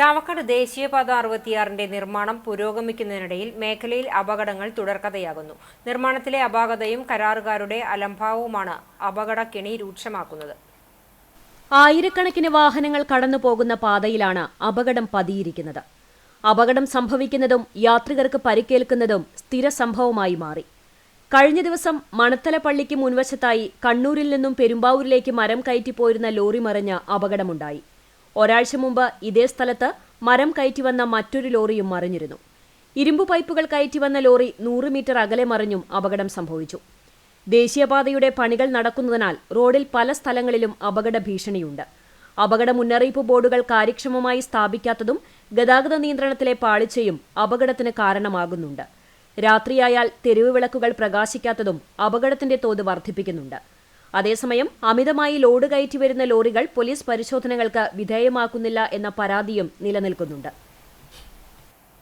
ചാവക്കാട് ദേശീയപാത അറുപത്തിയാറിന്റെ നിർമ്മാണം പുരോഗമിക്കുന്നതിനിടയിൽ മേഖലയിൽ അപകടങ്ങൾ തുടർക്കഥയാകുന്നു. നിർമ്മാണത്തിലെ അപാകതയും കരാറുകാരുടെ അലംഭാവവുമാണ് അപകടക്കെണി രൂക്ഷമാക്കുന്നത്. ആയിരക്കണക്കിന് വാഹനങ്ങൾ കടന്നു പോകുന്ന പാതയിലാണ് അപകടം പതിയിരിക്കുന്നത്. അപകടം സംഭവിക്കുന്നതും യാത്രികർക്ക് പരിക്കേൽക്കുന്നതും സ്ഥിര സംഭവമായി മാറി. കഴിഞ്ഞ ദിവസം മണത്തല പള്ളിക്ക് മുൻവശത്തായി കണ്ണൂരിൽ നിന്നും പെരുമ്പാവൂരിലേക്ക് മരം കയറ്റിപ്പോയിരുന്ന ലോറി മറിഞ്ഞ് അപകടമുണ്ടായി. ഒരാഴ്ച മുമ്പ് ഇതേ സ്ഥലത്ത് മരം കയറ്റി വന്ന മറ്റൊരു ലോറിയും മറിഞ്ഞിരുന്നു. ഇരുമ്പു പൈപ്പുകൾ കയറ്റി വന്ന ലോറി നൂറ് മീറ്റർ അകലെ മറിഞ്ഞും അപകടം സംഭവിച്ചു. ദേശീയപാതയുടെ പണികൾ നടക്കുന്നതിനാൽ റോഡിൽ പല സ്ഥലങ്ങളിലും അപകട ഭീഷണിയുണ്ട്. അപകട മുന്നറിയിപ്പ് ബോർഡുകൾ കാര്യക്ഷമമായി സ്ഥാപിക്കാത്തതും ഗതാഗത നിയന്ത്രണത്തിലെ പാളിച്ചയും അപകടത്തിന് കാരണമാകുന്നുണ്ട്. രാത്രിയായാൽ തെരുവ് വിളക്കുകൾ പ്രകാശിക്കാത്തതും അപകടത്തിന്റെ തോത് വർദ്ധിപ്പിക്കുന്നുണ്ട്. അതേസമയം അമിതമായി ലോഡ് കയറ്റി വരുന്ന ലോറികൾ പോലീസ് പരിശോധനകൾക്ക് വിധേയമാക്കുന്നില്ല എന്ന പരാതിയും നിലനിൽക്കുന്നുണ്ട്